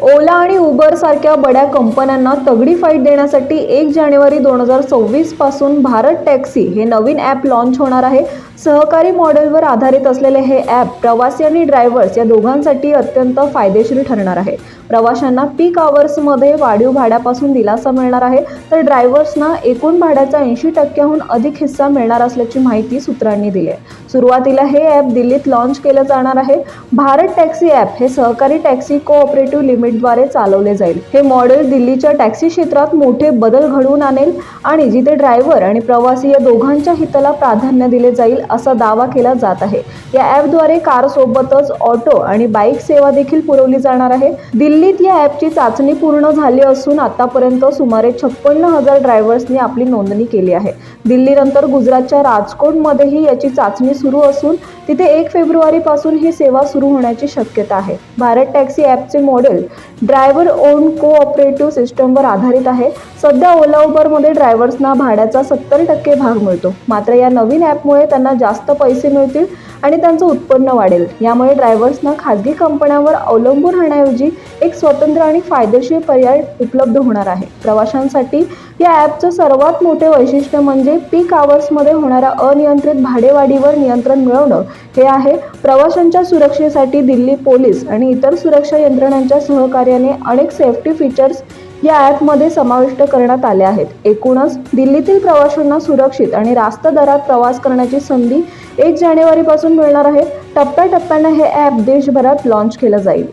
ओला आणि उबर सारख्या बड्या कंपन्यांना तगडी फाईट देण्यासाठी एक जानेवारी दोन हजार सव्वीसपासून भारत टॅक्सी हे नवीन ॲप लॉन्च होणार आहे. सहकारी मॉडेलवर आधारित असलेले हे ॲप प्रवासी आणि ड्रायव्हर्स या दोघांसाठी अत्यंत फायदेशीर ठरणार आहे. प्रवाशांना पीक आवर्समध्ये वाढीव भाड्यापासून दिलासा मिळणार आहे. तर ड्रायव्हर्सना एकूण भाड्याचा ऐंशी टक्क्याहून अधिक हिस्सा मिळणार असल्याची माहिती सूत्रांनी दिली आहे सुरुवातीला हे ॲप दिल्लीत लॉन्च केलं जाणार आहे. भारत टॅक्सी ॲप हे सहकारी टॅक्सी कोऑपरेटिव्ह लिमिटद्वारे चालवले जाईल. हे मॉडेल दिल्लीच्या टॅक्सी क्षेत्रात मोठे बदल घडवून आणेल आणि जिथे ड्रायव्हर आणि प्रवासी या दोघांच्या हिताला प्राधान्य दिले जाईल असा दावा केला जात आहे. या ॲपद्वारे कारसोबतच ऑटो आणि बाईक सेवा देखील पुरवली जाणार आहे. दिल्लीत या ॲपची चाचणी पूर्ण झाली असून आतापर्यंत सुमारे छप्पन्न हजार ड्रायव्हर्सनी आपली नोंदणी केली आहे. दिल्लीनंतर गुजरातच्या राजकोटमध्येही याची चाचणी सुरू असून तिथे एक फेब्रुवारीपासून ही सेवा सुरू होण्याची शक्यता आहे. भारत टॅक्सी ॲपचे मॉडेल ड्रायव्हर ओन कोऑपरेटिव्ह सिस्टमवर आधारित आहे. सध्या ओला उबरमध्ये ड्रायव्हर्सना भाड्याचा सत्तर टक्के भाग मिळतो. मात्र या नवीन ॲपमुळे त्यांना जास्त पैसे मिळतील आणि त्यांचं उत्पन्न वाढेल. यामुळे ड्रायव्हर्सना खाजगी कंपन्यांवर अवलंबून राहण्याऐवजी एक स्वतंत्र आणि फायदेशीर पर्याय उपलब्ध होणार आहे. प्रवाशांसाठी या ॲपचं सर्वात मोठे वैशिष्ट्य म्हणजे पीक आवर्समध्ये होणाऱ्या अनियंत्रित भाडेवाढीवर नियंत्रण मिळवणं. हे आहे प्रवाशांच्या सुरक्षेसाठी दिल्ली पोलीस आणि इतर सुरक्षा यंत्रणांच्या सहकार्याने अनेक सेफ्टी फीचर्स या ॲपमध्ये समाविष्ट करण्यात आले आहेत. एकूणच दिल्लीतील प्रवाशांना सुरक्षित आणि रास्त दरात प्रवास करण्याची संधी एक जानेवारीपासून मिळणार आहे. टप्प्याटप्प्यानं हे ॲप देशभरात लॉन्च केलं जाईल.